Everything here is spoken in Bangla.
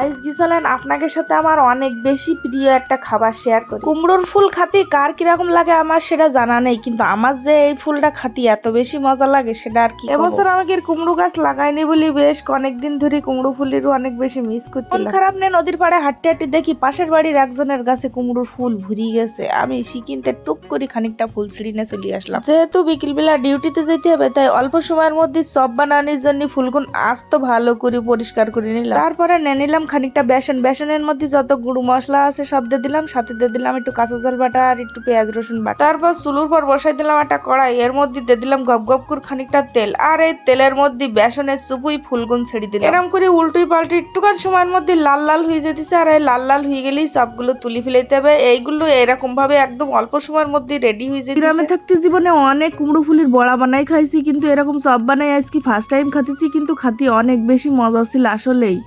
আজকে চলেন আপনাকে সাথে আমার অনেক বেশি প্রিয় একটা খাবার শেয়ার করি। কুমড়োর ফুল খাতে কার কীরকম লাগে আমার সেটা জানা নেই কিন্তু আমার যে এই ফুলটা খাতি এত বেশি মজা লাগে সেটা আর কি এবছর আমাকে কুমড়ো গাছ লাগাইনি বলি বেশ অনেকদিন ধরে কুমড়ো ফুলের অনেক বেশি মিস করতে খারাপ নেই নদীর পাড়ে হাঁটতে হাঁটতে দেখি পাশের বাড়ির একজনের গাছে কুমড়োর ফুল ভুরি গেছে। আমি সিকিনতে টুক করে খানিকটা ফুল ছিঁড়ি নিয়ে চলে আসলাম। যেহেতু বিকেলবেলা ডিউটিতে যেতে হবে তাই অল্প সময়ের মধ্যে চপ বানানোর জন্য ফুলগুন আস্ত ভালো করে পরিষ্কার করে নিলাম। তারপরে নিয়ে নিলাম খানিকটা বেসন, বেসনের মধ্যে যত গুঁড়ো মশলা আছে সব দিয়ে দিলাম, সাথে দিয়ে দিলাম একটু কাঁচা জল বাটা আর একটু পেঁয়াজ রসুন বাটা। তারপর চুলুর পর বসাই দিলাম একটা কড়াই, এর মধ্যে দিয়ে দিলাম গপ গপ করে খানিকটা তেল, আর এই তেলের মধ্যে বেসনের চুপুই ফুলগুন ছেড়ে দিলাম। এরকম করে উল্টোই পাল্টে একটুখান সময়ের মধ্যে লাল লাল হয়ে যেতেছে, আর এই লাল লাল হয়ে গেলেই সবগুলো তুলি ফেলাইতে হবে। এইগুলো এরকম ভাবে একদম অল্প সময়ের মধ্যে রেডি হয়ে যায় গ্রামে থাকতে জীবনে অনেক কুমড়ো ফুলের বড়া বানাই খাইছি, কিন্তু এরকম সব বানাই আজকে ফার্স্ট টাইম খাতেছি, কিন্তু খাতি অনেক বেশি মজা ছিল আসলেই।